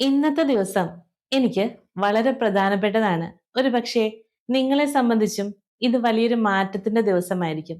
ഇന്നത്തെ ദിവസം എനിക്ക് വളരെ പ്രധാനപ്പെട്ടതാണ്. ഒരു പക്ഷേ നിങ്ങളെ സംബന്ധിച്ചും ഇത് വലിയൊരു മാറ്റത്തിന്റെ ദിവസമായിരിക്കും.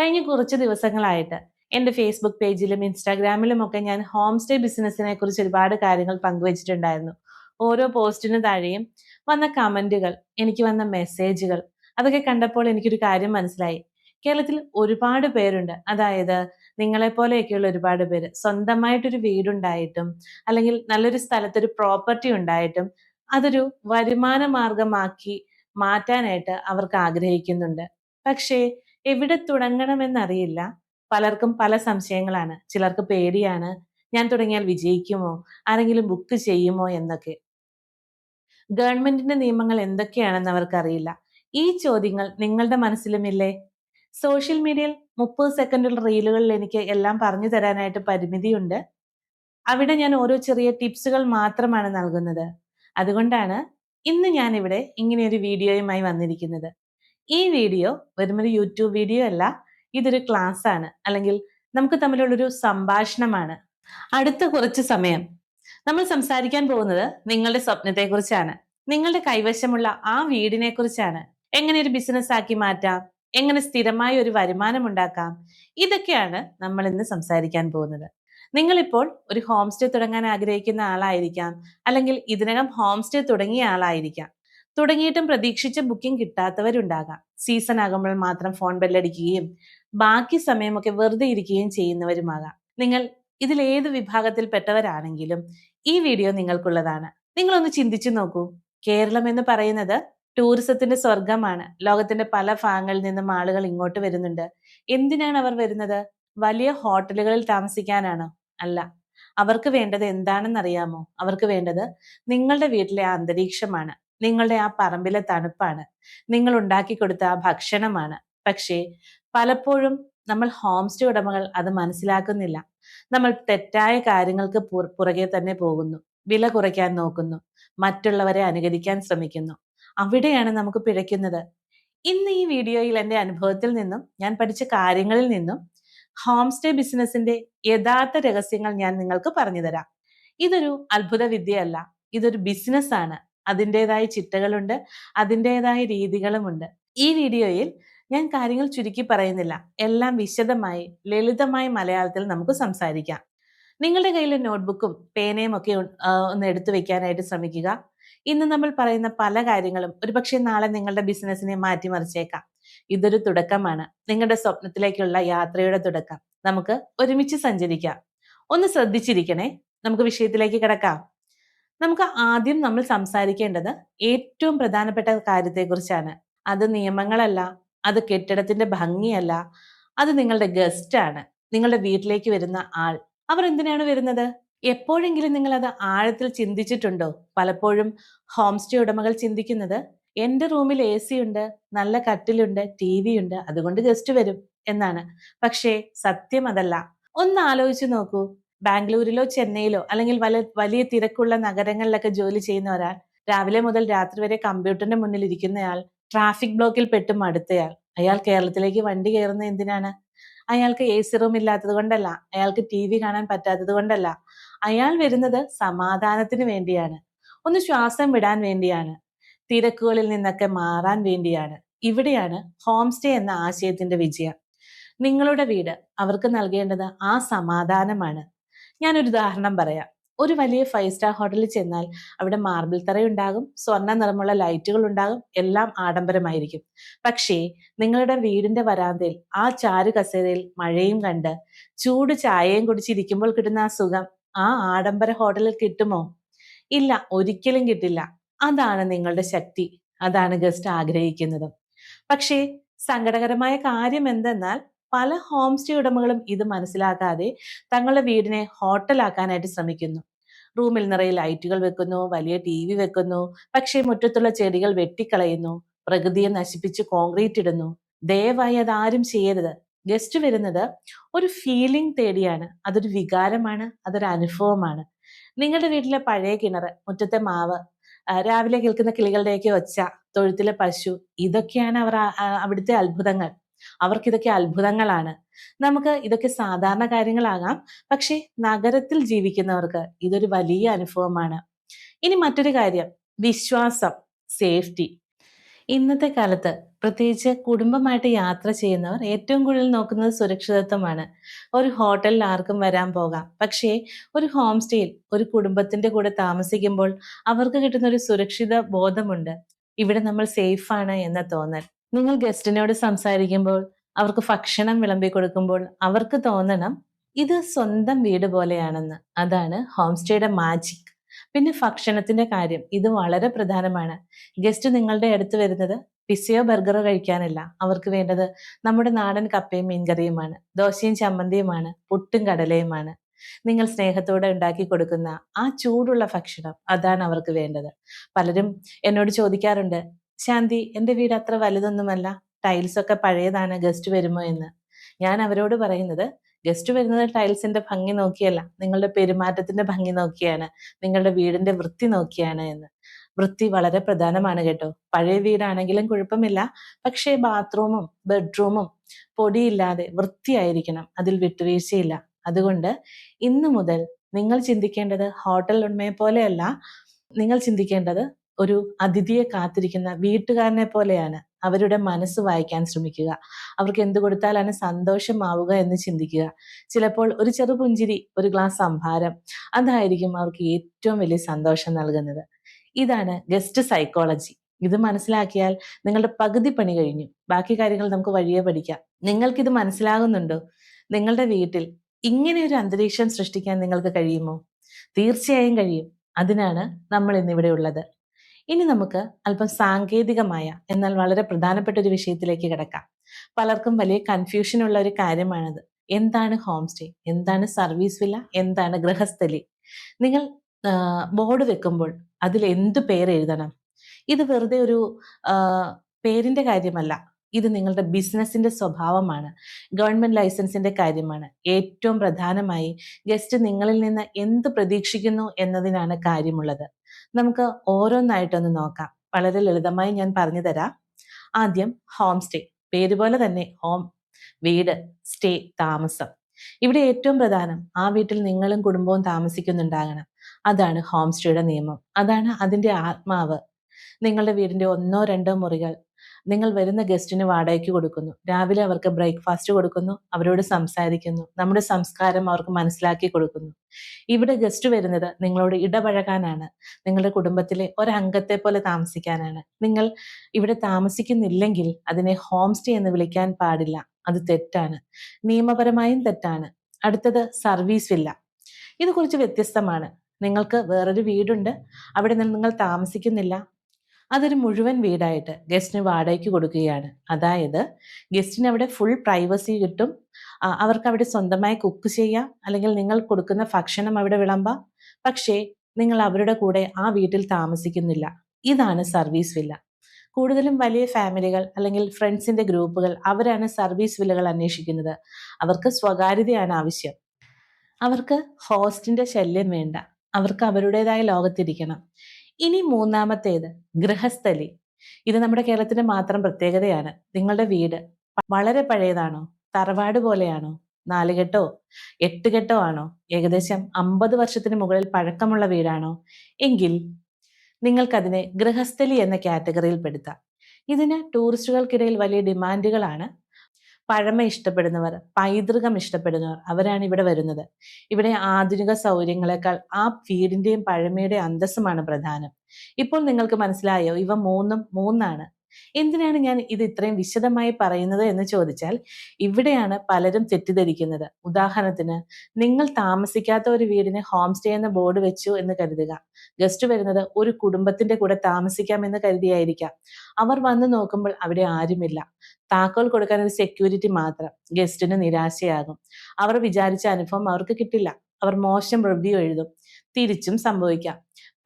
കഴിഞ്ഞ കുറച്ച് ദിവസങ്ങളായിട്ട് എന്റെ ഫേസ്ബുക്ക് പേജിലും ഇൻസ്റ്റാഗ്രാമിലും ഒക്കെ ഞാൻ ഹോം സ്റ്റേ ബിസിനസ്സിനെ കുറിച്ച് ഒരുപാട് കാര്യങ്ങൾ പങ്കുവച്ചിട്ടുണ്ടായിരുന്നു. ഓരോ പോസ്റ്റിന് താഴെയും വന്ന കമന്റുകൾ എനിക്ക് വന്ന മെസ്സേജുകൾ അതൊക്കെ കണ്ടപ്പോൾ എനിക്കൊരു കാര്യം മനസ്സിലായി. കേരളത്തിൽ ഒരുപാട് പേരുണ്ട്. അതായത് നിങ്ങളെപ്പോലെയൊക്കെയുള്ള ഒരുപാട് പേര് സ്വന്തമായിട്ടൊരു വീടുണ്ടായിട്ടും അല്ലെങ്കിൽ നല്ലൊരു സ്ഥലത്തൊരു പ്രോപ്പർട്ടി ഉണ്ടായിട്ടും അതൊരു വരുമാന മാർഗമാക്കി മാറ്റാനായിട്ട് അവർക്ക് ആഗ്രഹിക്കുന്നുണ്ട്. പക്ഷേ എവിടെ തുടങ്ങണമെന്നറിയില്ല. പലർക്കും പല സംശയങ്ങളാണ്. ചിലർക്ക് പേടിയാണ്. ഞാൻ തുടങ്ങിയാൽ വിജയിക്കുമോ? ആരെങ്കിലും ബുക്ക് ചെയ്യുമോ എന്നൊക്കെ. ഗവൺമെന്റിന്റെ നിയമങ്ങൾ എന്തൊക്കെയാണെന്ന് അവർക്കറിയില്ല. ഈ ചോദ്യങ്ങൾ നിങ്ങളുടെ മനസ്സിലുമില്ലേ? സോഷ്യൽ മീഡിയയിൽ മുപ്പത് സെക്കൻഡുള്ള റീലുകളിൽ എനിക്ക് എല്ലാം പറഞ്ഞു തരാനായിട്ട് പരിമിതിയുണ്ട്. അവിടെ ഞാൻ ഓരോ ചെറിയ ടിപ്സുകൾ മാത്രമാണ് നൽകുന്നത്. അതുകൊണ്ടാണ് ഇന്ന് ഞാനിവിടെ ഇങ്ങനെയൊരു ഇങ്ങനെ വീഡിയോയുമായി വന്നിരിക്കുന്നത്. ഈ വീഡിയോ വെറുമൊരു യൂട്യൂബ് വീഡിയോ അല്ല ഇതൊരു ക്ലാസ് ആണ് അല്ലെങ്കിൽ നമുക്ക് തമ്മിലുള്ളൊരു സംഭാഷണമാണ്. അടുത്ത കുറച്ച് സമയം. നമ്മൾ സംസാരിക്കാൻ പോകുന്നത് നിങ്ങളുടെ സ്വപ്നത്തെക്കുറിച്ചാണ്. നിങ്ങളുടെ കൈവശമുള്ള ആ വീടിനെ കുറിച്ചാണ് എങ്ങനെ ഒരു ബിസിനസ് ആക്കി മാറ്റാം? എങ്ങനെ സ്ഥിരമായ ഒരു വരുമാനം ഉണ്ടാക്കാം ഇതൊക്കെയാണ് നമ്മൾ ഇന്ന് സംസാരിക്കാൻ പോകുന്നത്. നിങ്ങളിപ്പോൾ ഒരു ഹോം സ്റ്റേ തുടങ്ങാൻ ആഗ്രഹിക്കുന്ന ആളായിരിക്കാം അല്ലെങ്കിൽ ഇതിനകം ഹോം സ്റ്റേ തുടങ്ങിയ ആളായിരിക്കാം. തുടങ്ങിയിട്ടും പ്രതീക്ഷിച്ച ബുക്കിംഗ് കിട്ടാത്തവരുണ്ടാകാം. സീസൺ ആകുമ്പോൾ മാത്രം ഫോൺ ബെല്ലടിക്കുകയും ബാക്കി സമയമൊക്കെ വെറുതെ ഇരിക്കുകയും ചെയ്യുന്നവരുമാകാം. നിങ്ങൾ ഇതിൽ ഏത് വിഭാഗത്തിൽപ്പെട്ടവരാണെങ്കിലും ഈ വീഡിയോ നിങ്ങൾക്കുള്ളതാണ്. നിങ്ങളൊന്ന് ചിന്തിച്ചു നോക്കൂ. കേരളം എന്ന് പറയുന്നത് ടൂറിസത്തിന്റെ സ്വർഗമാണ് ലോകത്തിന്റെ പല ഭാഗങ്ങളിൽ നിന്നും ആളുകൾ ഇങ്ങോട്ട് വരുന്നുണ്ട്. എന്തിനാണ് അവർ വരുന്നത്? വലിയ ഹോട്ടലുകളിൽ താമസിക്കാനാണോ? അല്ല. അവർക്ക് വേണ്ടത് എന്താണെന്നറിയാമോ? അവർക്ക് വേണ്ടത് നിങ്ങളുടെ വീട്ടിലെ അന്തരീക്ഷമാണ്. നിങ്ങളുടെ ആ പറമ്പിലെ തണുപ്പാണ്. നിങ്ങൾ ഉണ്ടാക്കി കൊടുത്ത ആ ഭക്ഷണമാണ്. പക്ഷേ പലപ്പോഴും നമ്മൾ ഹോം സ്റ്റേ ഉടമകൾ അത് മനസ്സിലാക്കുന്നില്ല. നമ്മൾ തെറ്റായ കാര്യങ്ങൾക്ക് പുറകെ തന്നെ പോകുന്നു. വില കുറയ്ക്കാൻ നോക്കുന്നു. മറ്റുള്ളവരെ അനുകരിക്കാൻ ശ്രമിക്കുന്നു. അവിടെയാണ് നമുക്ക് പിഴയ്ക്കുന്നത്. ഇന്ന് ഈ വീഡിയോയിൽ എന്റെ അനുഭവത്തിൽ നിന്നും ഞാൻ പഠിച്ച കാര്യങ്ങളിൽ നിന്നും ഹോം സ്റ്റേ ബിസിനസിന്റെ യഥാർത്ഥ രഹസ്യങ്ങൾ ഞാൻ നിങ്ങൾക്ക് പറഞ്ഞു തരാം. ഇതൊരു അത്ഭുത വിദ്യയല്ല. ഇതൊരു ബിസിനസ് ആണ് അതിന്റെതായ ചിട്ടകളുണ്ട് അതിന്റെതായ രീതികളുമുണ്ട്. ഈ വീഡിയോയിൽ ഞാൻ കാര്യങ്ങൾ ചുരുക്കി പറയുന്നില്ല. എല്ലാം വിശദമായി ലളിതമായി മലയാളത്തിൽ നമുക്ക് സംസാരിക്കാം. നിങ്ങളുടെ കയ്യിൽ നോട്ട്ബുക്കും പേനയും ഒക്കെ ഒന്ന് എടുത്തു വെക്കാനായിട്ട് ശ്രമിക്കുക. ഇന്ന് നമ്മൾ പറയുന്ന പല കാര്യങ്ങളും ഒരുപക്ഷെ നാളെ നിങ്ങളുടെ ബിസിനസ്സിനെ മാറ്റിമറിച്ചേക്കാം. ഇതൊരു തുടക്കമാണ്. നിങ്ങളുടെ സ്വപ്നത്തിലേക്കുള്ള യാത്രയുടെ തുടക്കം. നമുക്ക് ഒരുമിച്ച് സഞ്ചരിക്കാം. ഒന്ന് ശ്രദ്ധിച്ചിരിക്കണേ. നമുക്ക് വിഷയത്തിലേക്ക് കിടക്കാം. നമുക്ക് ആദ്യം നമ്മൾ സംസാരിക്കേണ്ടത് ഏറ്റവും പ്രധാനപ്പെട്ട കാര്യത്തെക്കുറിച്ചാണ്. അത് നിയമങ്ങളല്ല അത് കെട്ടിടത്തിന്റെ ഭംഗിയല്ല അത് നിങ്ങളുടെ ഗസ്റ്റ് ആണ് നിങ്ങളുടെ വീട്ടിലേക്ക് വരുന്ന ആൾ. അവർ എന്തിനാണ് വരുന്നത്? എപ്പോഴെങ്കിലും നിങ്ങൾ അത് ആഴത്തിൽ ചിന്തിച്ചിട്ടുണ്ടോ? പലപ്പോഴും ഹോം സ്റ്റേ ഉടമകൾ ചിന്തിക്കുന്നത് എന്റെ റൂമിൽ എ സി ഉണ്ട് നല്ല കട്ടിലുണ്ട് ടി വി ഉണ്ട് അതുകൊണ്ട് ഗസ്റ്റ് വരും എന്നാണ്. പക്ഷേ സത്യം അതല്ല. ഒന്ന് ആലോചിച്ച് നോക്കൂ. ബാംഗ്ലൂരിലോ ചെന്നൈയിലോ അല്ലെങ്കിൽ വല വലിയ തിരക്കുള്ള നഗരങ്ങളിലൊക്കെ ജോലി ചെയ്യുന്ന ഒരാൾ രാവിലെ മുതൽ രാത്രി വരെ കമ്പ്യൂട്ടറിന്റെ മുന്നിൽ ഇരിക്കുന്നയാൾ ട്രാഫിക് ബ്ലോക്കിൽ പെട്ടും അടുത്തയാൾ അയാൾ കേരളത്തിലേക്ക് വണ്ടി കയറുന്നത് എന്തിനാണ്? അയാൾക്ക് എ സി റൂം ഇല്ലാത്തത് കൊണ്ടല്ല. അയാൾക്ക് ടി വി കാണാൻ പറ്റാത്തത് കൊണ്ടല്ല. അയാൾ വരുന്നത് സമാധാനത്തിന് വേണ്ടിയാണ്. ഒന്ന് ശ്വാസം വിടാൻ വേണ്ടിയാണ്. തിരക്കുകളിൽ നിന്നൊക്കെ മാറാൻ വേണ്ടിയാണ്. ഇവിടെയാണ് ഹോം സ്റ്റേ എന്ന ആശയത്തിന്റെ വിജയം. നിങ്ങളുടെ വീട് അവർക്ക് നൽകേണ്ടത് ആ സമാധാനമാണ്. ഞാനൊരു ഉദാഹരണം പറയാം. ഒരു വലിയ ഫൈവ് സ്റ്റാർ ഹോട്ടലിൽ ചെന്നാൽ അവിടെ മാർബിൾ തറയുണ്ടാകും സ്വർണ നിറമുള്ള ലൈറ്റുകൾ ഉണ്ടാകും എല്ലാം ആഡംബരമായിരിക്കും. പക്ഷേ നിങ്ങളുടെ വീടിന്റെ വരാന്തയിൽ ആ ചാരു കസേരയിൽ മഴയും കണ്ട് ചൂട് ചായയും കുടിച്ചിരിക്കുമ്പോൾ കിട്ടുന്ന ആ സുഖം ആ ആഡംബര ഹോട്ടലിൽ കിട്ടുമോ? ഇല്ല ഒരിക്കലും കിട്ടില്ല. അതാണ് നിങ്ങളുടെ ശക്തി. അതാണ് ഗസ്റ്റ് ആഗ്രഹിക്കുന്നത്. പക്ഷേ സങ്കടകരമായ കാര്യം എന്തെന്നാൽ പല ഹോം സ്റ്റേ ഉടമകളും ഇത് മനസ്സിലാക്കാതെ തങ്ങളുടെ വീടിനെ ഹോട്ടലാക്കാനായിട്ട് ശ്രമിക്കുന്നു. റൂമിൽ നിറയെ ലൈറ്റുകൾ വെക്കുന്നു വലിയ ടി വി വെക്കുന്നു പക്ഷേ മുറ്റത്തുള്ള ചെടികൾ വെട്ടിക്കളയുന്നു പ്രകൃതിയെ നശിപ്പിച്ച് കോൺക്രീറ്റ് ഇടുന്നു ദയവായി അതാരും ചെയ്യരുത്. ഗസ്റ്റ് വരുന്നത് ഒരു ഫീലിംഗ് തേടിയാണ്. അതൊരു വികാരമാണ് അതൊരു അനുഭവമാണ്. നിങ്ങളുടെ വീട്ടിലെ പഴയ കിണർ മുറ്റത്തെ മാവ് രാവിലെ കേൾക്കുന്ന കിളികളുടെയൊക്കെ ഒച്ച തൊഴുത്തിലെ പശു ഇതൊക്കെയാണ് അവർ അവിടുത്തെ അത്ഭുതങ്ങൾ. അവർക്കിതൊക്കെ അത്ഭുതങ്ങളാണ്. നമുക്ക് ഇതൊക്കെ സാധാരണ കാര്യങ്ങളാകാം പക്ഷേ നഗരത്തിൽ ജീവിക്കുന്നവർക്ക് ഇതൊരു വലിയ അനുഭവമാണ്. ഇനി മറ്റൊരു കാര്യം വിശ്വാസം സേഫ്റ്റി ഇന്നത്തെ കാലത്ത് പ്രത്യേകിച്ച് കുടുംബമായിട്ട് യാത്ര ചെയ്യുന്നവർ ഏറ്റവും കൂടുതൽ നോക്കുന്നത് സുരക്ഷിതത്വമാണ്. ഒരു ഹോട്ടലിൽ ആർക്കും വരാൻ പോകാം. പക്ഷേ ഒരു ഹോം സ്റ്റേയിൽ ഒരു കുടുംബത്തിന്റെ കൂടെ താമസിക്കുമ്പോൾ അവർക്ക് കിട്ടുന്ന ഒരു സുരക്ഷിത ബോധമുണ്ട്. ഇവിടെ നമ്മൾ സേഫാണ് എന്ന തോന്നൽ. നിങ്ങൾ ഗസ്റ്റിനോട് സംസാരിക്കുമ്പോൾ അവർക്ക് ഭക്ഷണം വിളമ്പി കൊടുക്കുമ്പോൾ അവർക്ക് തോന്നണം ഇത് സ്വന്തം വീട് പോലെയാണെന്ന്. അതാണ് ഹോം സ്റ്റേയുടെ മാജിക്. പിന്നെ ഭക്ഷണത്തിന്റെ കാര്യം ഇത് വളരെ പ്രധാനമാണ്. ഗസ്റ്റ് നിങ്ങളുടെ അടുത്ത് വരുന്നത് പിസയോ ബർഗറോ കഴിക്കാനല്ല. അവർക്ക് വേണ്ടത് നമ്മുടെ നാടൻ കപ്പയും മീൻകറിയുമാണ്. ദോശയും ചമ്മന്തിയുമാണ്. പുട്ടും കടലയുമാണ്. നിങ്ങൾ സ്നേഹത്തോടെ ഉണ്ടാക്കി കൊടുക്കുന്ന ആ ചൂടുള്ള ഭക്ഷണം അതാണ് അവർക്ക് വേണ്ടത്. പലരും എന്നോട് ചോദിക്കാറുണ്ട് ശാന്തി എന്റെ വീട് അത്ര വലുതൊന്നുമല്ല. ടൈൽസ് ഒക്കെ പഴയതാണ് ഗസ്റ്റ് വരുമോ എന്ന്? ഞാൻ അവരോട് പറയുന്നത് ഗസ്റ്റ് വരുന്നത് ടൈൽസിന്റെ ഭംഗി നോക്കിയല്ല. നിങ്ങളുടെ പെരുമാറ്റത്തിന്റെ ഭംഗി നോക്കിയാണ്. നിങ്ങളുടെ വീടിന്റെ വൃത്തി നോക്കിയാണ് എന്ന്. വൃത്തി വളരെ പ്രധാനമാണ് കേട്ടോ. പഴയ വീടാണെങ്കിലും കുഴപ്പമില്ല. പക്ഷേ ബാത്റൂമും ബെഡ്റൂമും പൊടിയില്ലാതെ വൃത്തിയായിരിക്കണം. അതിൽ വിട്ടുവീഴ്ചയില്ല. അതുകൊണ്ട് ഇന്നു മുതൽ നിങ്ങൾ ചിന്തിക്കേണ്ടത് ഹോട്ടൽ ഉടമയെ പോലെയല്ല. നിങ്ങൾ ചിന്തിക്കേണ്ടത് ഒരു അതിഥിയെ കാത്തിരിക്കുന്ന വീട്ടുകാരനെ പോലെയാണ് അവരുടെ മനസ്സ് വായിക്കാൻ ശ്രമിക്കുക. അവർക്ക് എന്ത് കൊടുത്താലാണ് സന്തോഷമാവുക എന്ന് ചിന്തിക്കുക. ചിലപ്പോൾ ഒരു ചെറുപുഞ്ചിരി ഒരു ഗ്ലാസ് സംഭാരം അതായിരിക്കും അവർക്ക് ഏറ്റവും വലിയ സന്തോഷം നൽകുന്നത്. ഇതാണ് ഗസ്റ്റ് സൈക്കോളജി. ഇത് മനസ്സിലാക്കിയാൽ നിങ്ങളുടെ പകുതി പണി കഴിഞ്ഞു. ബാക്കി കാര്യങ്ങൾ നമുക്ക് വഴിയെ പഠിക്കാം. നിങ്ങൾക്കിത് മനസ്സിലാകുന്നുണ്ടോ? നിങ്ങളുടെ വീട്ടിൽ ഇങ്ങനെ ഒരു അന്തരീക്ഷം സൃഷ്ടിക്കാൻ നിങ്ങൾക്ക് കഴിയുമോ? തീർച്ചയായും കഴിയും. അതിനാണ് നമ്മൾ ഇന്നിവിടെ ഉള്ളത്. ഇനി നമുക്ക് അല്പം സാങ്കേതികമായ എന്നാൽ വളരെ പ്രധാനപ്പെട്ട ഒരു വിഷയത്തിലേക്ക് കിടക്കാം. പലർക്കും വലിയ കൺഫ്യൂഷൻ ഉള്ള ഒരു കാര്യമാണത്. എന്താണ് ഹോം സ്റ്റേ എന്താണ് സർവീസ് വില എന്താണ് ഗൃഹസ്ഥലി? നിങ്ങൾ ബോർഡ് വെക്കുമ്പോൾ അതിൽ എന്ത് പേര് എഴുതണം? ഇത് വെറുതെ ഒരു പേരിന്റെ കാര്യമല്ല. ഇത് നിങ്ങളുടെ ബിസിനസിന്റെ സ്വഭാവമാണ്. ഗവൺമെന്റ് ലൈസൻസിന്റെ കാര്യമാണ്. ഏറ്റവും പ്രധാനമായി ഗസ്റ്റ് നിങ്ങളിൽ നിന്ന് എന്ത് പ്രതീക്ഷിക്കുന്നു എന്നതിനാണ് കാര്യമുള്ളത്. നമുക്ക് ഓരോന്നായിട്ടൊന്ന് നോക്കാം. വളരെ ലളിതമായി ഞാൻ പറഞ്ഞു തരാം ആദ്യം ഹോം സ്റ്റേ പേര് പോലെ തന്നെ ഹോം വീട് സ്റ്റേ താമസം. ഇവിടെ ഏറ്റവും പ്രധാനം ആ വീട്ടിൽ നിങ്ങളും കുടുംബവും താമസിക്കുന്നുണ്ടാകണം. അതാണ് ഹോം സ്റ്റേയുടെ നിയമം. അതാണ് അതിന്റെ ആത്മാവ്. നിങ്ങളുടെ വീടിന്റെ ഒന്നോ രണ്ടോ മുറികൾ നിങ്ങൾ വരുന്ന ഗസ്റ്റിന് വാടകയ്ക്ക് കൊടുക്കുന്നു. രാവിലെ അവർക്ക് ബ്രേക്ക്ഫാസ്റ്റ് കൊടുക്കുന്നു. അവരോട് സംസാരിക്കുന്നു. നമ്മുടെ സംസ്കാരം അവർക്ക് മനസ്സിലാക്കി കൊടുക്കുന്നു. ഇവിടെ ഗസ്റ്റ് വരുന്നത് നിങ്ങളോട് ഇടപഴകാനാണ്. നിങ്ങളുടെ കുടുംബത്തിലെ ഒരംഗത്തെ പോലെ താമസിക്കാനാണ്. നിങ്ങൾ ഇവിടെ താമസിക്കുന്നില്ലെങ്കിൽ അതിനെ ഹോം സ്റ്റേ എന്ന് വിളിക്കാൻ പാടില്ല. അത് തെറ്റാണ്. നിയമപരമായും തെറ്റാണ്. അടുത്തത് സർവീസ് വില്ല ഇത് കുറച്ച് വ്യത്യസ്തമാണ്. നിങ്ങൾക്ക് വേറൊരു വീടുണ്ട്. അവിടെ നിന്ന് നിങ്ങൾ താമസിക്കുന്നില്ല. അതൊരു മുഴുവൻ വീടായിട്ട് ഗസ്റ്റിന് വാടകയ്ക്ക് കൊടുക്കുകയാണ്. അതായത് ഗസ്റ്റിന് അവിടെ ഫുൾ പ്രൈവസി കിട്ടും. അവർക്ക് അവിടെ സ്വന്തമായി കുക്ക് ചെയ്യാം. അല്ലെങ്കിൽ നിങ്ങൾ കൊടുക്കുന്ന ഭക്ഷണം അവിടെ വിളമ്പാം. പക്ഷേ നിങ്ങൾ അവരുടെ കൂടെ ആ വീട്ടിൽ താമസിക്കുന്നില്ല. ഇതാണ് സർവീസ് വില്ല. കൂടുതലും വലിയ ഫാമിലികൾ അല്ലെങ്കിൽ ഫ്രണ്ട്സിന്റെ ഗ്രൂപ്പുകൾ അവരാണ് സർവീസ് വില്ലകൾ അന്വേഷിക്കുന്നത്. അവർക്ക് സ്വകാര്യതയാണ് ആവശ്യം. അവർക്ക് ഹോസ്റ്റിന്റെ ശല്യം വേണ്ട. അവർക്ക് അവരുടേതായ ലോകത്തിരിക്കണം. ഇനി മൂന്നാമത്തേത് ഗൃഹസ്ഥലി. ഇത് നമ്മുടെ കേരളത്തിന്റെ മാത്രം പ്രത്യേകതയാണ്. നിങ്ങളുടെ വീട് വളരെ പഴയതാണോ? തറവാട് പോലെയാണോ? നാലുകെട്ടോ? എട്ടുകെട്ടോ ആണോ? ഏകദേശം അമ്പത് വർഷത്തിന് മുകളിൽ പഴക്കമുള്ള വീടാണോ? എങ്കിൽ നിങ്ങൾക്കതിനെ ഗൃഹസ്ഥലി എന്ന കാറ്റഗറിയിൽ പെടുത്താം. ഇതിന് ടൂറിസ്റ്റുകൾക്കിടയിൽ വലിയ ഡിമാൻഡുകളാണ് പഴമ ഇഷ്ടപ്പെടുന്നവർ പൈതൃകം ഇഷ്ടപ്പെടുന്നവർ അവരാണ് ഇവിടെ വരുന്നത്. ഇവിടെ ആധുനിക സൗകര്യങ്ങളെക്കാൾ ആ വീടിന്റെയും പഴമയുടെയും അന്തസ്സുമാണ് പ്രധാനം. ഇപ്പോൾ നിങ്ങൾക്ക് മനസ്സിലായോ? ഇവ മൂന്നും മൂന്നാണ്. എന്തിനാണ് ഞാൻ ഇത് ഇത്രയും വിശദമായി പറയുന്നത് എന്ന് ചോദിച്ചാൽ ഇവിടെയാണ് പലരും തെറ്റിദ്ധരിക്കുന്നത്. ഉദാഹരണത്തിന് നിങ്ങൾ താമസിക്കാത്ത ഒരു വീടിന് ഹോം സ്റ്റേ എന്ന ബോർഡ് വെച്ചു എന്ന് കരുതുക. ഗസ്റ്റ് വരുന്നത് ഒരു കുടുംബത്തിന്റെ കൂടെ താമസിക്കാം എന്ന് കരുതിയായിരിക്കാം. അവർ വന്നു നോക്കുമ്പോൾ അവിടെ ആരുമില്ല. താക്കോൽ കൊടുക്കാൻ ഒരു സെക്യൂരിറ്റി മാത്രം ഗസ്റ്റിന് നിരാശയാകും. അവർ വിചാരിച്ച അനുഭവം അവർക്ക് കിട്ടില്ല. അവർ മോശം റിവ്യൂ എഴുതും. തിരിച്ചും സംഭവിക്കാം.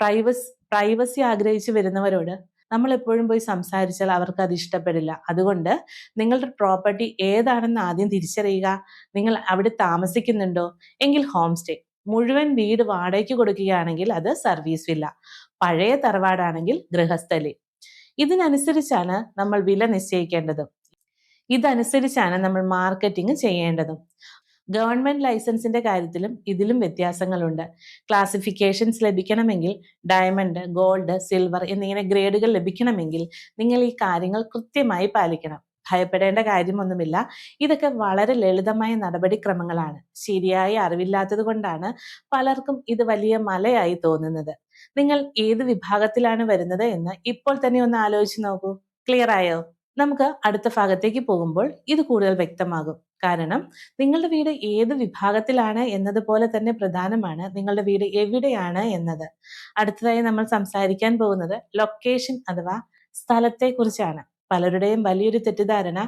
പ്രൈവസ് പ്രൈവസി ആഗ്രഹിച്ചു വരുന്നവരോട് നമ്മൾ എപ്പോഴും പോയി സംസാരിച്ചാൽ അവർക്ക് അത് ഇഷ്ടപ്പെടില്ല. അതുകൊണ്ട് നിങ്ങളുടെ പ്രോപ്പർട്ടി ഏതാണെന്ന് ആദ്യം തിരിച്ചറിയുക. നിങ്ങൾ അവിടെ താമസിക്കുന്നുണ്ടോ? എങ്കിൽ ഹോം സ്റ്റേ മുഴുവൻ വീട് വാടകയ്ക്ക് കൊടുക്കുകയാണെങ്കിൽ അത് സർവീസ് വില്ല പഴയ തറവാടാണെങ്കിൽ ഗൃഹസ്ഥലി. ഇതിനനുസരിച്ചാണ് നമ്മൾ വില നിശ്ചയിക്കേണ്ടത്. ഇതനുസരിച്ചാണ് നമ്മൾ മാർക്കറ്റിംഗ് ചെയ്യേണ്ടതും. ഗവൺമെന്റ് ലൈസൻസിന്റെ കാര്യത്തിലും ഇതിലും വ്യത്യാസങ്ങളുണ്ട്. ക്ലാസിഫിക്കേഷൻസ് ലഭിക്കണമെങ്കിൽ ഡയമണ്ട് ഗോൾഡ് സിൽവർ എന്നിങ്ങനെ ഗ്രേഡുകൾ ലഭിക്കണമെങ്കിൽ നിങ്ങൾ ഈ കാര്യങ്ങൾ കൃത്യമായി പാലിക്കണം. ഭയപ്പെടേണ്ട കാര്യമൊന്നുമില്ല. ഇതൊക്കെ വളരെ ലളിതമായ നടപടിക്രമങ്ങളാണ്. ശരിയായി അറിവില്ലാത്തത് കൊണ്ടാണ് പലർക്കും ഇത് വലിയ മലയായി തോന്നുന്നത്. നിങ്ങൾ ഏത് വിഭാഗത്തിലാണ് വരുന്നത് എന്ന് ഇപ്പോൾ തന്നെ ഒന്ന് ആലോചിച്ച് നോക്കൂ. ക്ലിയർ ആയോ? നമുക്ക് അടുത്ത ഭാഗത്തേക്ക് പോകുമ്പോൾ ഇത് കൂടുതൽ വ്യക്തമാകും. കാരണം നിങ്ങളുടെ വീട് ഏത് വിഭാഗത്തിലാണ് എന്നതുപോലെ തന്നെ പ്രധാനമാണ് നിങ്ങളുടെ വീട് എവിടെയാണ് എന്നത്. അടുത്തതായി നമ്മൾ സംസാരിക്കാൻ പോകുന്നത് ലൊക്കേഷൻ അഥവാ സ്ഥലത്തെക്കുറിച്ചാണ്. പലരുടെയും വലിയൊരു തെറ്റിദ്ധാരണ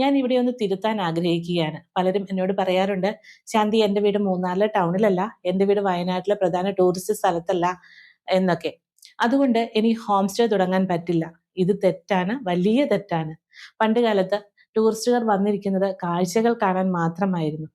ഞാൻ ഇവിടെ ഒന്ന് തിരുത്താൻ ആഗ്രഹിക്കുകയാണ്. പലരും എന്നോട് പറയാറുണ്ട് ശാന്തി എന്റെ വീട് മൂന്നാറിലെ ടൗണിലല്ല എന്റെ വീട് വയനാട്ടിലെ പ്രധാന ടൂറിസ്റ്റ് സ്ഥലത്തല്ല എന്നൊക്കെ. അതുകൊണ്ട് ഇനി ഹോം സ്റ്റേ തുടങ്ങാൻ പറ്റില്ല. ഇത് തെറ്റാണ് വലിയ തെറ്റാണ്. പണ്ട് കാലത്ത് ടൂറിസ്റ്റുകാർ വന്നിരിക്കുന്നത് കാഴ്ചകൾ കാണാൻ മാത്രമായിരുന്നു.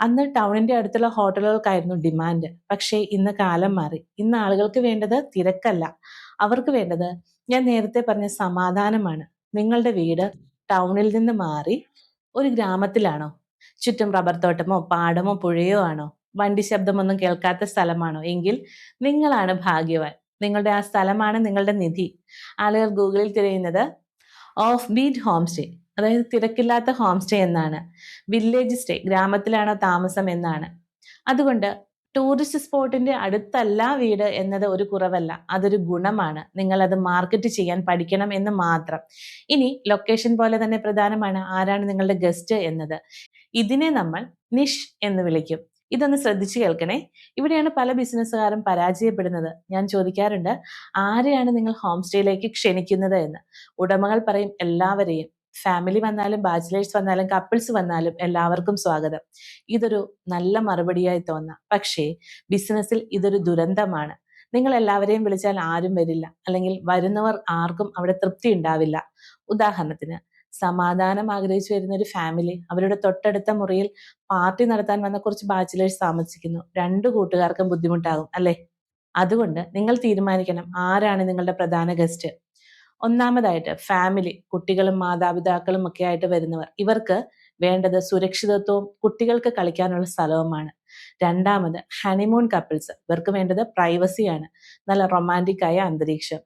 അന്ന് ടൗണിന്റെ അടുത്തുള്ള ഹോട്ടലുകൾക്കായിരുന്നു ഡിമാൻഡ്. പക്ഷേ ഇന്ന് കാലം മാറി. ഇന്ന് ആളുകൾക്ക് വേണ്ടത് തിരക്കല്ല. അവർക്ക് വേണ്ടത് ഞാൻ നേരത്തെ പറഞ്ഞ സമാധാനമാണ്. നിങ്ങളുടെ വീട് ടൗണിൽ നിന്ന് മാറി ഒരു ഗ്രാമത്തിലാണോ? ചുറ്റും റബ്ബർ തോട്ടമോ പാടമോ പുഴയോ ആണോ? വണ്ടി ശബ്ദമൊന്നും കേൾക്കാത്ത സ്ഥലമാണോ? എങ്കിൽ നിങ്ങളാണ് ഭാഗ്യവാൻ. നിങ്ങളുടെ ആ സ്ഥലമാണ് നിങ്ങളുടെ നിധി. ആളുകൾ ഗൂഗിളിൽ തിരയുന്നത് ഓഫ് ബീറ്റ് ഹോം സ്റ്റേ. അതായത് തിരക്കില്ലാത്ത ഹോം സ്റ്റേ എന്നാണ്. വില്ലേജ് സ്റ്റേ ഗ്രാമത്തിലാണോ താമസം എന്നാണ്. അതുകൊണ്ട് ടൂറിസ്റ്റ് സ്പോട്ടിന്റെ അടുത്തല്ല വീട് എന്നത് ഒരു കുറവല്ല അതൊരു ഗുണമാണ്. നിങ്ങൾ അത് മാർക്കറ്റ് ചെയ്യാൻ പഠിക്കണം എന്ന് മാത്രം. ഇനി ലൊക്കേഷൻ പോലെ തന്നെ പ്രധാനമാണ് ആരാണ് നിങ്ങളുടെ ഗസ്റ്റ് എന്നത്. ഇതിനെ നമ്മൾ നിഷ് എന്ന് വിളിക്കും. ഇതൊന്ന് ശ്രദ്ധിച്ചു കേൾക്കണേ. ഇവിടെയാണ് പല ബിസിനസ്സുകാരും പരാജയപ്പെടുന്നത്. ഞാൻ ചോദിക്കാറുണ്ട് ആരെയാണ് നിങ്ങൾ ഹോം സ്റ്റേയിലേക്ക് ക്ഷണിക്കുന്നത് എന്ന്? ഉടമകൾ പറയും എല്ലാവരെയും. ഫാമിലി വന്നാലും ബാച്ചിലേഴ്സ് വന്നാലും കപ്പിൾസ് വന്നാലും എല്ലാവർക്കും സ്വാഗതം. ഇതൊരു നല്ല മറുപടിയായി തോന്നാം. പക്ഷേ ബിസിനസ്സിൽ ഇതൊരു ദുരന്തമാണ്. നിങ്ങൾ എല്ലാവരെയും വിളിച്ചാൽ ആരും വരില്ല. അല്ലെങ്കിൽ വരുന്നവർ ആർക്കും അവിടെ തൃപ്തി ഉണ്ടാവില്ല. ഉദാഹരണത്തിന് സമാധാനം ആഗ്രഹിച്ചു വരുന്ന ഒരു ഫാമിലി അവരുടെ തൊട്ടടുത്ത മുറിയിൽ പാർട്ടി നടത്താൻ വന്ന കുറച്ച് ബാച്ചിലേഴ്സ് താമസിക്കുന്നു. രണ്ടു കൂട്ടുകാർക്കും ബുദ്ധിമുട്ടാകും അല്ലെ? അതുകൊണ്ട് നിങ്ങൾ തീരുമാനിക്കണം ആരാണ് നിങ്ങളുടെ പ്രധാന ഗസ്റ്റ് ഒന്നാമതായിട്ട് ഫാമിലി കുട്ടികളും മാതാപിതാക്കളും ഒക്കെ ആയിട്ട് വരുന്നവർ. ഇവർക്ക് വേണ്ടത് സുരക്ഷിതത്വവും കുട്ടികൾക്ക് കളിക്കാനുള്ള സ്ഥലവുമാണ്. രണ്ടാമത് ഹണിമൂൺ കപ്പിൾസ് ഇവർക്ക് വേണ്ടത് പ്രൈവസിയാണ് നല്ല റൊമാന്റിക് ആയ അന്തരീക്ഷം.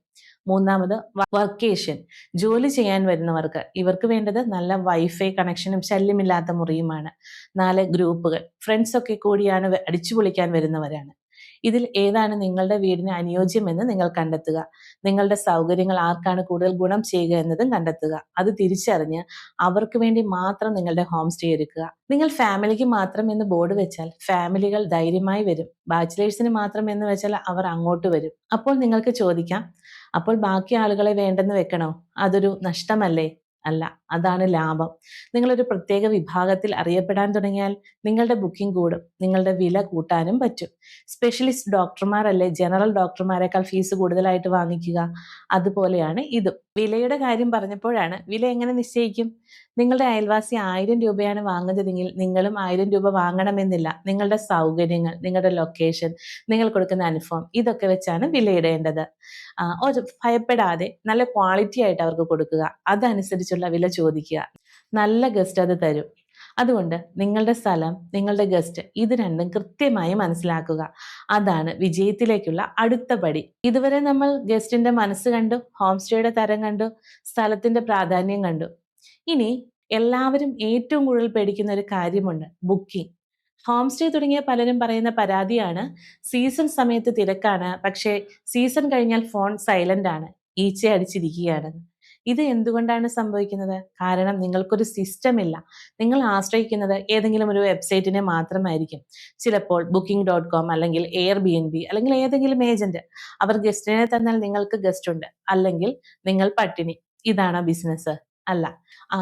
മൂന്നാമത് വർക്കേഷൻ ജോലി ചെയ്യാൻ വരുന്നവർക്ക് ഇവർക്ക് വേണ്ടത് നല്ല വൈഫൈ കണക്ഷനും ശല്യമില്ലാത്ത മുറിയുമാണ്. നാല് ഗ്രൂപ്പുകൾ ഫ്രണ്ട്സ് ഒക്കെ കൂടിയാണ് അടിച്ചു പൊളിക്കാൻ വരുന്നവരാണ്. ഇതിൽ ഏതാണ് നിങ്ങളുടെ വീടിന് അനുയോജ്യമെന്ന് നിങ്ങൾ കണ്ടെത്തുക. നിങ്ങളുടെ സൗകര്യങ്ങൾ ആർക്കാണ് കൂടുതൽ ഗുണം ചെയ്യുക എന്നതും കണ്ടെത്തുക. അത് തിരിച്ചറിഞ്ഞ് അവർക്ക് വേണ്ടി മാത്രം നിങ്ങളുടെ ഹോം സ്റ്റേ എടുക്കുക. നിങ്ങൾ ഫാമിലിക്ക് മാത്രം എന്ന് ബോർഡ് വെച്ചാൽ ഫാമിലികൾ ധൈര്യമായി വരും. ബാച്ചിലേഴ്സിന് മാത്രം എന്ന് വെച്ചാൽ അവർ അങ്ങോട്ട് വരും. അപ്പോൾ നിങ്ങൾക്ക് ചോദിക്കാം അപ്പോൾ ബാക്കി ആളുകളെ വേണ്ടെന്ന് വെക്കണോ? അതൊരു നഷ്ടമല്ലേ? അല്ല അതാണ് ലാഭം. നിങ്ങളൊരു പ്രത്യേക വിഭാഗത്തിൽ അറിയപ്പെടാൻ തുടങ്ങിയാൽ നിങ്ങളുടെ ബുക്കിംഗ് കൂടും നിങ്ങളുടെ വില കൂട്ടാനും പറ്റും. സ്പെഷ്യലിസ്റ്റ് ഡോക്ടർമാരല്ലേ ജനറൽ ഡോക്ടർമാരെക്കാൾ ഫീസ് കൂടുതലായിട്ട് വാങ്ങിക്കുക? അതുപോലെയാണ് ഇതും. വിലയുടെ കാര്യം പറഞ്ഞപ്പോഴാണ് വില എങ്ങനെ നിശ്ചയിക്കും? നിങ്ങളുടെ അയൽവാസി ആയിരം രൂപയാണ് വാങ്ങുന്നതെങ്കിൽ നിങ്ങളും ആയിരം രൂപ വാങ്ങണമെന്നില്ല. നിങ്ങളുടെ സൗകര്യങ്ങൾ നിങ്ങളുടെ ലൊക്കേഷൻ നിങ്ങൾ കൊടുക്കുന്ന അനുഭവം ഇതൊക്കെ വെച്ചാണ് വിലയിടേണ്ടത്. ഒരു ഭയപ്പെടാതെ നല്ല ക്വാളിറ്റി ആയിട്ട് അവർക്ക് കൊടുക്കുക. അതനുസരിച്ചുള്ള വില ചോദിക്കുക. നല്ല ഗസ്റ്റ് അത് തരും. അതുകൊണ്ട് നിങ്ങളുടെ സ്ഥലം നിങ്ങളുടെ ഗസ്റ്റ് ഇത് രണ്ടും കൃത്യമായി മനസ്സിലാക്കുക. അതാണ് വിജയത്തിലേക്കുള്ള അടുത്ത പടി. ഇതുവരെ നമ്മൾ ഗസ്റ്റിന്റെ മനസ്സ് കണ്ടു ഹോം സ്റ്റേയുടെ തരം കണ്ടു സ്ഥലത്തിന്റെ പ്രാധാന്യം കണ്ടു. ഇനി എല്ലാവരും ഏറ്റവും കൂടുതൽ പേടിക്കുന്ന ഒരു കാര്യമുണ്ട് ബുക്കിംഗ് ഹോം സ്റ്റേ തുടങ്ങിയ പലരും പറയുന്ന പരാതിയാണ് സീസൺ സമയത്ത് തിരക്കാണ് പക്ഷേ സീസൺ കഴിഞ്ഞാൽ ഫോൺ സൈലന്റ് ആണ് ഈച്ച അടിച്ചിരിക്കുകയാണ്. ഇത് എന്തുകൊണ്ടാണ് സംഭവിക്കുന്നത്? കാരണം നിങ്ങൾക്കൊരു സിസ്റ്റം ഇല്ല. നിങ്ങൾ ആശ്രയിക്കുന്നത് ഏതെങ്കിലും ഒരു വെബ്സൈറ്റിനെ മാത്രമായിരിക്കും. ചിലപ്പോൾ ബുക്കിംഗ് ഡോട്ട് കോം അല്ലെങ്കിൽ എയർ ബി എൻ ബി അല്ലെങ്കിൽ ഏതെങ്കിലും ഏജന്റ് അവർ ഗസ്റ്റിനെ തന്നാൽ നിങ്ങൾക്ക് ഗസ്റ്റ് ഉണ്ട് അല്ലെങ്കിൽ നിങ്ങൾ പട്ടിണി. ഇതാണ് ബിസിനസ് അല്ല.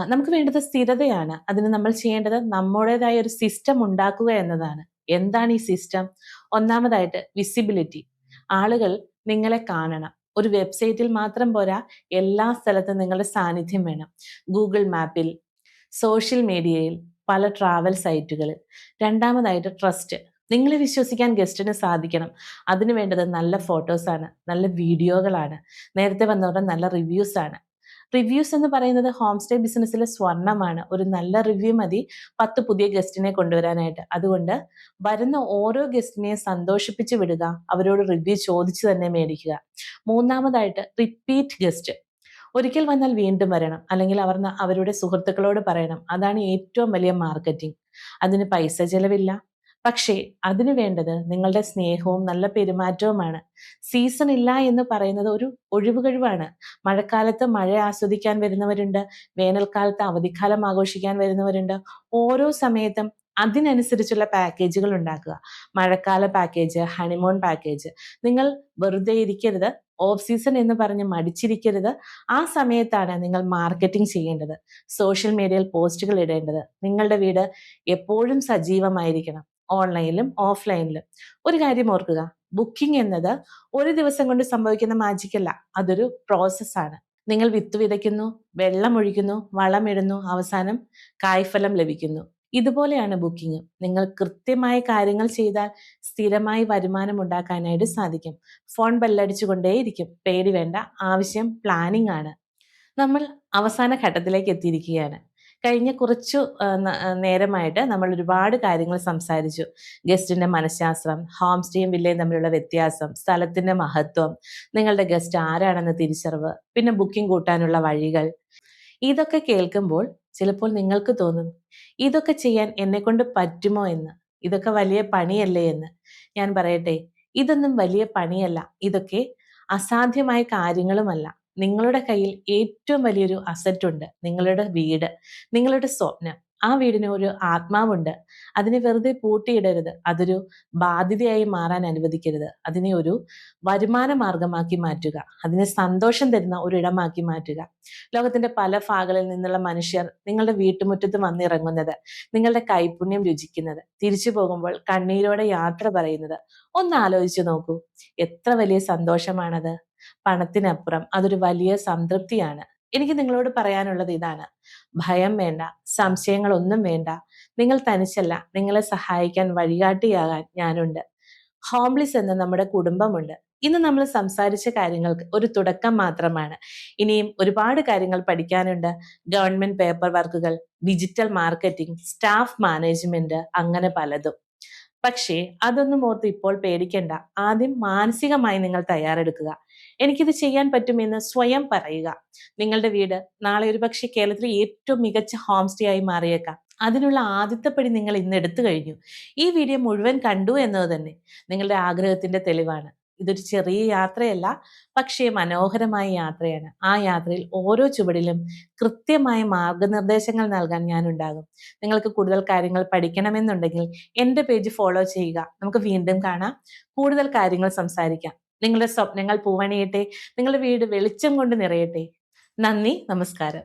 നമുക്ക് വേണ്ടത് സ്ഥിരതയാണ്. അതിന് നമ്മൾ ചെയ്യേണ്ടത് നമ്മുടേതായ ഒരു സിസ്റ്റം ഉണ്ടാക്കുക എന്നതാണ്. എന്താണ് ഈ സിസ്റ്റം ഒന്നാമതായിട്ട് വിസിബിലിറ്റി ആളുകൾ നിങ്ങളെ കാണണം. ഒരു വെബ്സൈറ്റിൽ മാത്രം പോരാ എല്ലാ സ്ഥലത്തും നിങ്ങളുടെ സാന്നിധ്യം വേണം. ഗൂഗിൾ മാപ്പിൽ സോഷ്യൽ മീഡിയയിൽ പല ട്രാവൽ സൈറ്റുകളിൽ രണ്ടാമതായിട്ട് ട്രസ്റ്റ് നിങ്ങളെ വിശ്വസിക്കാൻ ഗസ്റ്റിന് സാധിക്കണം. അതിന് വേണ്ടത് നല്ല ഫോട്ടോസാണ് നല്ല വീഡിയോകളാണ് നേരത്തെ വന്നവരുടെ നല്ല റിവ്യൂസ് ആണ്. റിവ്യൂസ് എന്ന് പറയുന്നത് ഹോം സ്റ്റേ ബിസിനസ്സിലെ സ്വർണമാണ്. ഒരു നല്ല റിവ്യൂ മതി. പത്ത് പുതിയ ഗസ്റ്റിനെ കൊണ്ടുവരാനായിട്ട്. അതുകൊണ്ട് വരുന്ന ഓരോ ഗസ്റ്റിനെയും സന്തോഷിപ്പിച്ച് വിടുക. അവരോട് റിവ്യൂ ചോദിച്ചു തന്നെ മേടിക്കുക. മൂന്നാമതായിട്ട് റിപ്പീറ്റ് ഗസ്റ്റ് ഒരിക്കൽ വന്നാൽ വീണ്ടും വരണം. അല്ലെങ്കിൽ അവർ അവരുടെ സുഹൃത്തുക്കളോട് പറയണം. അതാണ് ഏറ്റവും വലിയ മാർക്കറ്റിംഗ് അതിന് പൈസ ചെലവില്ല. പക്ഷേ അതിനു വേണ്ടത് നിങ്ങളുടെ സ്നേഹവും നല്ല പെരുമാറ്റവുമാണ്. സീസൺ ഇല്ല എന്ന് പറയുന്നത് ഒരു ഒഴിവുകഴിവാണ് മഴക്കാലത്ത് മഴ ആസ്വദിക്കാൻ വരുന്നവരുണ്ട് വേനൽക്കാലത്ത് അവധിക്കാലം ആഘോഷിക്കാൻ വരുന്നവരുണ്ട്. ഓരോ സമയത്തും അതിനനുസരിച്ചുള്ള പാക്കേജുകൾ ഉണ്ടാക്കുക. മഴക്കാല പാക്കേജ് ഹണിമൂൺ പാക്കേജ്. നിങ്ങൾ വെറുതെ ഇരിക്കരുത് ഓഫ് സീസൺ എന്ന് പറഞ്ഞ് മടിച്ചിരിക്കരുത്. ആ സമയത്താണ് നിങ്ങൾ മാർക്കറ്റിംഗ് ചെയ്യേണ്ടത്. സോഷ്യൽ മീഡിയയിൽ പോസ്റ്റുകൾ ഇടേണ്ടത്. നിങ്ങളുടെ വീട് എപ്പോഴും സജീവമായിരിക്കണം. ഓൺലൈനിലും ഓഫ്ലൈനിലും. ഒരു കാര്യം ഓർക്കുക ബുക്കിംഗ് എന്നത് ഒരു ദിവസം കൊണ്ട് സംഭവിക്കുന്ന മാജിക്കല്ല അതൊരു പ്രോസസ്സാണ് നിങ്ങൾ വിത്ത് വിതയ്ക്കുന്നു വെള്ളം ഒഴിക്കുന്നു വളമിടുന്നു അവസാനം കായ്ഫലം ലഭിക്കുന്നു. ഇതുപോലെയാണ് ബുക്കിംഗ്. നിങ്ങൾ കൃത്യമായ കാര്യങ്ങൾ ചെയ്താൽ സ്ഥിരമായി വരുമാനം ഉണ്ടാക്കാനായിട്ട് സാധിക്കും. ഫോൺ ബെല്ലടിച്ചുകൊണ്ടേയിരിക്കും പേടി വേണ്ട. ആവശ്യം പ്ലാനിംഗ് ആണ്. നമ്മൾ അവസാന ഘട്ടത്തിലേക്ക് എത്തിയിരിക്കുകയാണ്. കഴിഞ്ഞ കുറച്ചു നേരമായിട്ട് നമ്മൾ ഒരുപാട് കാര്യങ്ങൾ സംസാരിച്ചു. ഗസ്റ്റിന്റെ മനഃശാസ്ത്രം ഹോം സ്റ്റേയും വില്ലയും തമ്മിലുള്ള വ്യത്യാസം സ്ഥലത്തിന്റെ മഹത്വം നിങ്ങളുടെ ഗസ്റ്റ് ആരാണെന്ന് തിരിച്ചറിവ് പിന്നെ ബുക്കിംഗ് കൂട്ടാനുള്ള വഴികൾ. ഇതൊക്കെ കേൾക്കുമ്പോൾ ചിലപ്പോൾ നിങ്ങൾക്ക് തോന്നും ഇതൊക്കെ ചെയ്യാൻ എന്നെ കൊണ്ട് പറ്റുമോ എന്ന്? ഇതൊക്കെ വലിയ പണിയല്ലേ എന്ന്? ഞാൻ പറയട്ടെ ഇതൊന്നും വലിയ പണിയല്ല. ഇതൊക്കെ അസാധ്യമായ കാര്യങ്ങളുമല്ല. നിങ്ങളുടെ കയ്യിൽ ഏറ്റവും വലിയൊരു അസറ്റ് ഉണ്ട്. നിങ്ങളുടെ വീട്. നിങ്ങളുടെ സ്വപ്നം. ആ വീടിന് ഒരു ആത്മാവുണ്ട്. അതിനെ വെറുതെ പൂട്ടിയിടരുത്. അതൊരു ബാധ്യതയായി മാറാൻ അനുവദിക്കരുത്. അതിനെ ഒരു വരുമാന മാർഗമാക്കി മാറ്റുക. അതിനെ സന്തോഷം തരുന്ന ഒരു ഇടമാക്കി മാറ്റുക. ലോകത്തിന്റെ പല ഭാഗങ്ങളിൽ നിന്നുള്ള മനുഷ്യർ നിങ്ങളുടെ വീട്ടുമുറ്റത്ത് വന്നിറങ്ങുന്നത് നിങ്ങളുടെ കൈപുണ്യം രുചിക്കുന്നത് തിരിച്ചു പോകുമ്പോൾ കണ്ണീരോടെ യാത്ര പറയുന്നത്. ഒന്ന് ആലോചിച്ചു നോക്കൂ. എത്ര വലിയ സന്തോഷമാണത്. പണത്തിനപ്പുറം അതൊരു വലിയ സംതൃപ്തിയാണ്. എനിക്ക് നിങ്ങളോട് പറയാനുള്ളത് ഇതാണ്. ഭയം വേണ്ട സംശയങ്ങളൊന്നും വേണ്ട. നിങ്ങൾ തനിച്ചല്ല നിങ്ങളെ സഹായിക്കാൻ വഴികാട്ടിയാകാൻ ഞാനുണ്ട്. ഹോംലിസ് എന്ന നമ്മുടെ കുടുംബമുണ്ട്. ഇന്ന് നമ്മൾ സംസാരിച്ച കാര്യങ്ങൾക്ക് ഒരു തുടക്കം മാത്രമാണ്. ഇനിയും ഒരുപാട് കാര്യങ്ങൾ പഠിക്കാനുണ്ട്. ഗവൺമെന്റ് പേപ്പർ വർക്കുകൾ ഡിജിറ്റൽ മാർക്കറ്റിംഗ് സ്റ്റാഫ് മാനേജ്മെന്റ് അങ്ങനെ പലതും. പക്ഷേ അതൊന്നും ഓർത്ത് ഇപ്പോൾ പേടിക്കേണ്ട. ആദ്യം മാനസികമായി നിങ്ങൾ തയ്യാറെടുക്കുക. എനിക്കിത് ചെയ്യാൻ പറ്റുമെന്ന് സ്വയം പറയുക. നിങ്ങളുടെ വീട് നാളെ ഒരുപക്ഷെ കേരളത്തിലെ ഏറ്റവും മികച്ച ഹോം സ്റ്റേ ആയി മാറിയേക്കാം. അതിനുള്ള ആദ്യത്തെ പടി നിങ്ങൾ ഇന്ന് എടുത്തു കഴിഞ്ഞു. ഈ വീഡിയോ മുഴുവൻ കണ്ടു എന്നത് തന്നെ നിങ്ങളുടെ ആഗ്രഹത്തിന്റെ തെളിവാണ്. ഇതൊരു ചെറിയ യാത്രയല്ല പക്ഷേ മനോഹരമായ യാത്രയാണ്. ആ യാത്രയിൽ ഓരോ ചുവടിലും കൃത്യമായ മാർഗനിർദ്ദേശങ്ങൾ നൽകാൻ ഞാൻ ഉണ്ടാകും നിങ്ങൾക്ക് കൂടുതൽ കാര്യങ്ങൾ പഠിക്കണമെന്നുണ്ടെങ്കിൽ എന്റെ പേജ് ഫോളോ ചെയ്യുക. നമുക്ക് വീണ്ടും കാണാം. കൂടുതൽ കാര്യങ്ങൾ സംസാരിക്കാം. നിങ്ങളുടെ സ്വപ്നങ്ങൾ പൂവണിയട്ടെ നിങ്ങളുടെ വീട് വെളിച്ചം കൊണ്ട് നിറയട്ടെ. നന്ദി നമസ്കാരം.